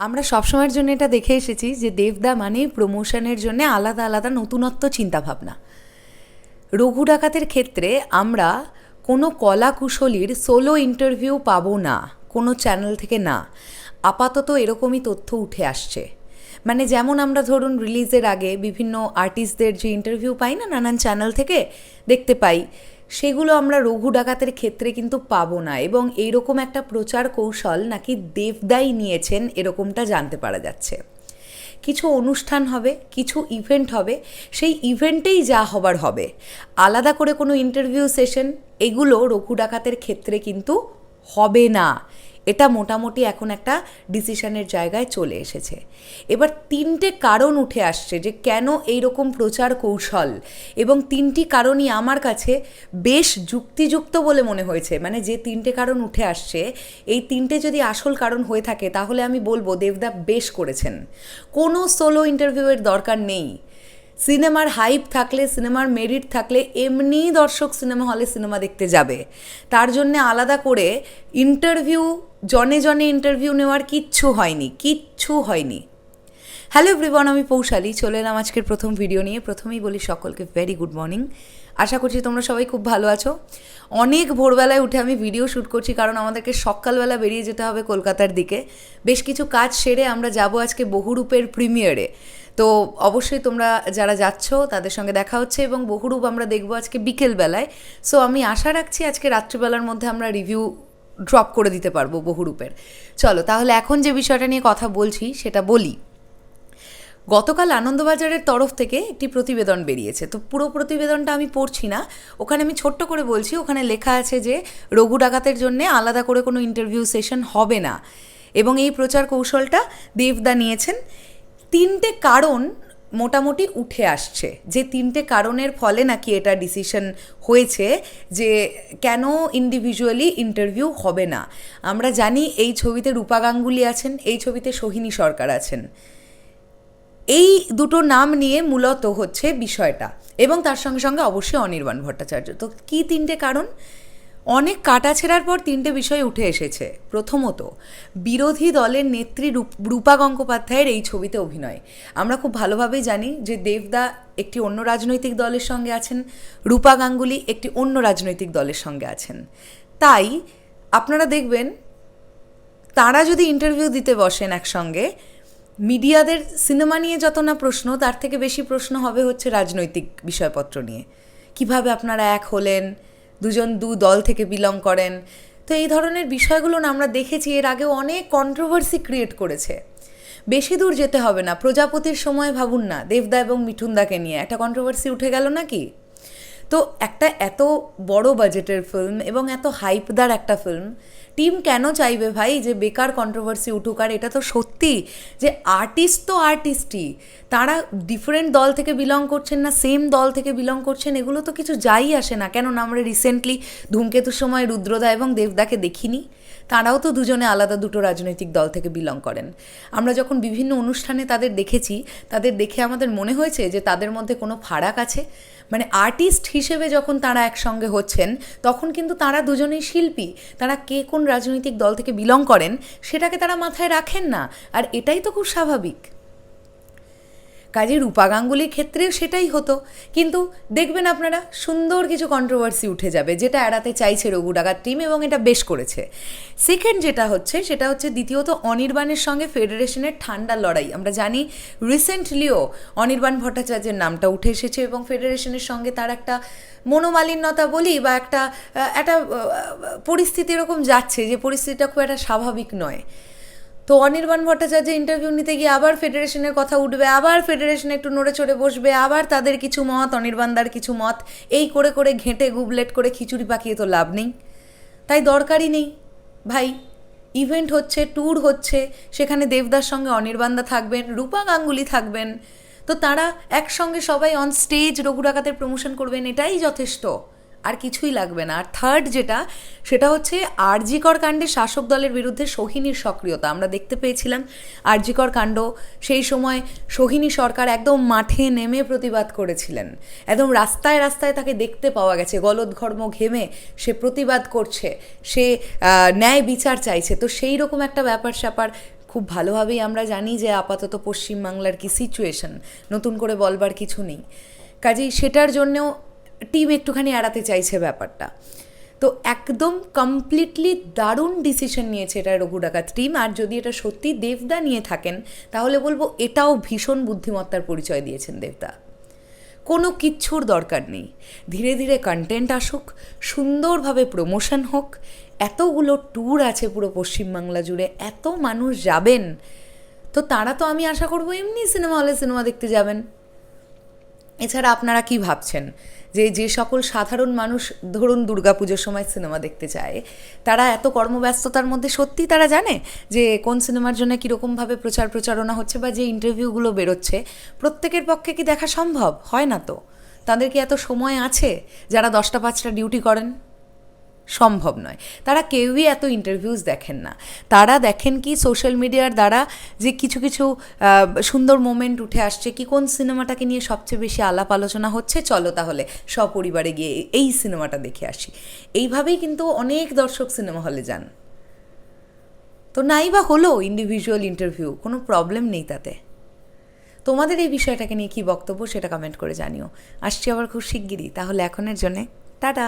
আমরা সবসময়ের জন্য এটা দেখে এসেছি যে দেবদা মানে প্রমোশনের জন্য আলাদা আলাদা নতুনত্ব চিন্তাভাবনা। রঘু ডাকাতের ক্ষেত্রে আমরা কোনো কলা কুশলীর সোলো ইন্টারভিউ পাবো না, কোনো চ্যানেল থেকে না। আপাতত এরকমই তথ্য উঠে আসছে। মানে যেমন আমরা ধরুন রিলিজের আগে বিভিন্ন আর্টিস্টদের যে ইন্টারভিউ পাই না নানান চ্যানেল থেকে, দেখতে পাই। সেগুলো আমরা রঘু ডাকাতের ক্ষেত্রে কিন্তু পাবো না এবং এইরকম একটা প্রচার কৌশল নাকি দেবদাই নিয়েছেন এরকমটা জানতে পারা যাচ্ছে। কিছু অনুষ্ঠান হবে, কিছু ইভেন্ট হবে, সেই ইভেন্টেই যা হবার হবে। আলাদা করে কোনো ইন্টারভিউ সেশন এগুলো রঘু ডাকাতের ক্ষেত্রে কিন্তু হবে না। এটা মোটামুটি এখন একটা ডিসিশনের জায়গায় চলে এসেছে। এবার তিনটে কারণ উঠে আসছে যে কেন এই রকম প্রচার কৌশল এবং তিনটি কারণই আমার কাছে বেশ যুক্তিযুক্ত বলে মনে হয়েছে। মানে যে তিনটে কারণ উঠে আসছে, এই তিনটে যদি আসল কারণ হয়ে থাকে, তাহলে আমি বলব দেবদা বেশ করেছেন। কোনো সোলো ইন্টারভিউয়ের দরকার নেই। সিনেমার হাইপ থাকলে, সিনেমার মেরিট থাকলে, এমনি দর্শক সিনেমা হলে সিনেমা দেখতে যাবে। তার জন্য আলাদা করে ইন্টারভিউ, জনে জনে ইন্টারভিউ নেওয়ার কিচ্ছু হয়নি কিচ্ছু হয়নি। হ্যালো এভরিওয়ান, আমি পৌশালী। চলে এলাম আজকের প্রথম ভিডিও নিয়ে। প্রথমেই বলি সকলকে ভেরি গুড মর্নিং আশা করছি তোমরা সবাই খুব ভালো আছো। অনেক ভোরবেলায় উঠে আমি ভিডিও শ্যুট করছি কারণ আমাদেরকে সকালবেলা বেরিয়ে যেতে হবে কলকাতার দিকে। বেশ কিছু কাজ সেরে আমরা যাব আজকে বহুরূপের প্রিমিয়ারে তো অবশ্যই তোমরা যারা যাচ্ছ, তাদের সঙ্গে দেখা হচ্ছে এবং বহুরূপ আমরা দেখব আজকে বিকেলবেলায়। সো আমি আশা রাখছি আজকে রাত্রিবেলার মধ্যে আমরা রিভিউ ড্রপ করে দিতে পারব বহুরূপের। চলো, তাহলে এখন যে বিষয়টা নিয়ে কথা বলছি, সেটা বলি। গতকাল আনন্দবাজারের তরফ থেকে একটি প্রতিবেদন বেরিয়েছে। তো পুরো প্রতিবেদনটা আমি পড়ছি না। ওখানে আমি ছোট্ট করে বলছি, ওখানে লেখা আছে যে, রঘু ডাকাতের জন্য আলাদা করে কোনো ইন্টারভিউ সেশন হবে না। এবং এই প্রচার কৌশলটা দেবদা নিয়েছেন। তিনটে কারণ মোটামুটি উঠে আসছে। যে তিনটে কারণের ফলে নাকি এটা ডিসিশন হয়েছে যে কেন ইন্ডিভিজুয়ালি ইন্টারভিউ হবে না। আমরা জানি এই ছবিতে রূপা গাঙ্গুলি আছেন, এই ছবিতে সোহিনী সরকার আছেন। এই দুটো নাম নিয়ে মূলত হচ্ছে বিষয়টা এবং তার সঙ্গে সঙ্গে অবশ্যই অনির্বাণ ভট্টাচার্য। তো কী তিনটে কারণ? অনেক কাটা ছেঁড়ার পর তিনটে বিষয় উঠে এসেছে। প্রথমত, বিরোধী দলের নেত্রী রূপা গঙ্গোপাধ্যায়ের এই ছবিতে অভিনয়। আমরা খুব ভালোভাবেই জানি যে দেবদা একটি অন্য রাজনৈতিক দলের সঙ্গে আছেন, রূপা গাঙ্গুলি একটি অন্য রাজনৈতিক দলের সঙ্গে আছেন। তাই আপনারা দেখবেন, তারা যদি ইন্টারভিউ দিতে বসেন একসঙ্গে মিডিয়াদের সিনেমা নিয়ে যত না প্রশ্ন, তার থেকে বেশি প্রশ্ন হবে হচ্ছে রাজনৈতিক বিষয়পত্র নিয়ে। কীভাবে আপনারা এক হলেন, দুজন দু দল থেকে বিলং করেন? তো এই ধরনের বিষয়গুলো না আমরা দেখেছি, এর আগেও অনেক কন্ট্রোভার্সি ক্রিয়েট করেছে। বেশি দূর যেতে হবে না, প্রজাপতির সময় ভাবুন না, দেবদা এবং মিঠুনদাকে নিয়ে। একটা কন্ট্রোভার্সি উঠে গেল নাকি? তো একটা এত বড় বাজেটের ফিল্ম এবং এত হাইপদার একটা ফিল্ম টিম কেন চাইবে ভাই যে বেকার কন্ট্রোভার্সি উঠুক? আর এটা তো সত্যি যে আর্টিস্ট তো আর্টিস্টই তারা ডিফারেন্ট দল থেকে বিলং করছেন না সেম দল থেকে বিলং করছেন, এগুলো তো কিছু যাই আসে না। কেননা আমরা রিসেন্টলি ধূমকেতুর সময় রুদ্রদা এবং দেবদাকে দেখিনি। তারাও তো দুজনে আলাদা দুটো রাজনৈতিক দল থেকে বিলং করেন। আমরা যখন বিভিন্ন অনুষ্ঠানে তাদের দেখেছি, তাদের দেখে আমাদের মনে হয়েছে যে তাদের মধ্যে কোনো ফারাক আছে? মানে আর্টিস্ট হিসেবে যখন তারা একসঙ্গে হচ্ছেন, তখন কিন্তু তারা দুজনেই শিল্পী। তারা কে কোন রাজনৈতিক দল থেকে বিলং করেন, সেটাকে তারা মাথায় রাখেন না। আর এটাই তো খুব স্বাভাবিক। কাজে রূপা গাঙ্গুলির ক্ষেত্রেও সেটাই হতো। কিন্তু দেখবেন আপনারা, সুন্দর কিছু কন্ট্রোভার্সি উঠে যাবে, যেটা এড়াতে চাইছে রঘু ডাকাত টিম এবং এটা বেশ করেছে। সেকেন্ড যেটা হচ্ছে, সেটা হচ্ছে দ্বিতীয়ত অনির্বাণের সঙ্গে ফেডারেশনের ঠান্ডা লড়াই। আমরা জানি রিসেন্টলিও অনির্বাণ ভট্টাচার্যের নামটা উঠে এসেছে এবং ফেডারেশনের সঙ্গে তার একটা মনোমালিন্যতা বলি বা একটা একটা পরিস্থিতি এরকম যাচ্ছে যে পরিস্থিতিটা খুব একটা স্বাভাবিক নয়। তো অনির্বাণ ভট্টাচার্য ইন্টারভিউ নিতে গিয়ে আবার ফেডারেশনের কথা উঠবে, আবার ফেডারেশন একটু নড়ে চড়ে বসবে, আবার তাদের কিছু মত অনির্বাণদার কিছু মত, এই করে করে ঘেঁটে গুবলেট করে খিচুড়ি পাকিয়ে তো লাভ নেই। তাই দরকারই নেই। ভাই ইভেন্ট হচ্ছে ট্যুর হচ্ছে, সেখানে দেবদার সঙ্গে অনির্বাণদা থাকবেন, রূপা গাঙ্গুলি থাকবেন। তো তারা একসঙ্গে সবাই অন স্টেজ রঘু ডাকাতের প্রমোশন করবেন, এটাই যথেষ্ট। আর কিছুই লাগবে না। আর থার্ড যেটা, সেটা হচ্ছে আরজিকর কাণ্ডে শাসক দলের বিরুদ্ধে সোহিনীর সক্রিয়তা। আমরা দেখতে পেয়েছিলাম আরজিকর কাণ্ড, সেই সময় সোহিনী সরকার একদম মাঠে নেমে প্রতিবাদ করেছিলেন। একদম রাস্তায় রাস্তায় তাকে দেখতে পাওয়া গেছে। গলদঘর্ম ঘেমে সে প্রতিবাদ করছে। সে ন্যায় বিচার চাইছে। তো সেই রকম একটা ব্যাপার স্যাপার খুব ভালোভাবেই আমরা জানি যে আপাতত পশ্চিমবাংলার কি সিচুয়েশন নতুন করে বলবার কিছু নেই। কাজেই সেটার জন্যেও টিম একটুখানি এড়াতে চাইছে ব্যাপারটা। তো একদম কমপ্লিটলি দারুণ ডিসিশন নিয়েছে এটা রঘু ডাকাত টিম আর যদি এটা সত্যি দেবদা নিয়ে থাকেন, তাহলে বলব এটাও ভীষণ বুদ্ধিমত্তার পরিচয় দিয়েছেন দেবদা। কোনো কিচ্ছুর দরকার নেই। ধীরে ধীরে কন্টেন্ট আসুক, সুন্দরভাবে প্রমোশন হোক, এতগুলো ট্যুর আছে পুরো পশ্চিমবাংলা জুড়ে, এত মানুষ যাবেন, তো তারা তো আমি আশা করব এমনি সিনেমা হলে সিনেমা দেখতে যাবেন। এছাড়া আপনারা কি ভাবছেন? যে যে সকল সাধারণ মানুষ ধরুন দুর্গাপুজোর সময় সিনেমা দেখতে চায় তারা এত কর্মব্যস্ততার মধ্যে সত্যি তারা জানে? যে, কোন সিনেমার জন্য কীরকমভাবে প্রচার প্রচারণা হচ্ছে বা যে ইন্টারভিউগুলো বেরোচ্ছে, প্রত্যেকের পক্ষে কি দেখা সম্ভব? হয় না তো? তাদের কি এত সময় আছে? যারা দশটা পাঁচটা ডিউটি করেন? সম্ভব নয়। তারা কেউই এত ইন্টারভিউজ দেখেন না। তারা দেখেন কি সোশ্যাল মিডিয়ার দ্বারা যে কিছু কিছু সুন্দর মোমেন্ট উঠে আসছে, কি কোন সিনেমাটাকে নিয়ে সবচেয়ে বেশি আলাপ আলোচনা হচ্ছে, চলো তাহলে সপরিবারে গিয়ে এই সিনেমাটা দেখে আসি। এইভাবেই কিন্তু অনেক দর্শক সিনেমা হলে যান। তো নাই বা হলো ইন্ডিভিজুয়াল ইন্টারভিউ কোনো প্রবলেম নেই তাতে। তোমাদের এই বিষয়টাকে নিয়ে কী বক্তব্য সেটা কমেন্ট করে জানিও। আসছি আবার খুব শিগগিরই, তাহলে এখনের জন্যে, টাটা।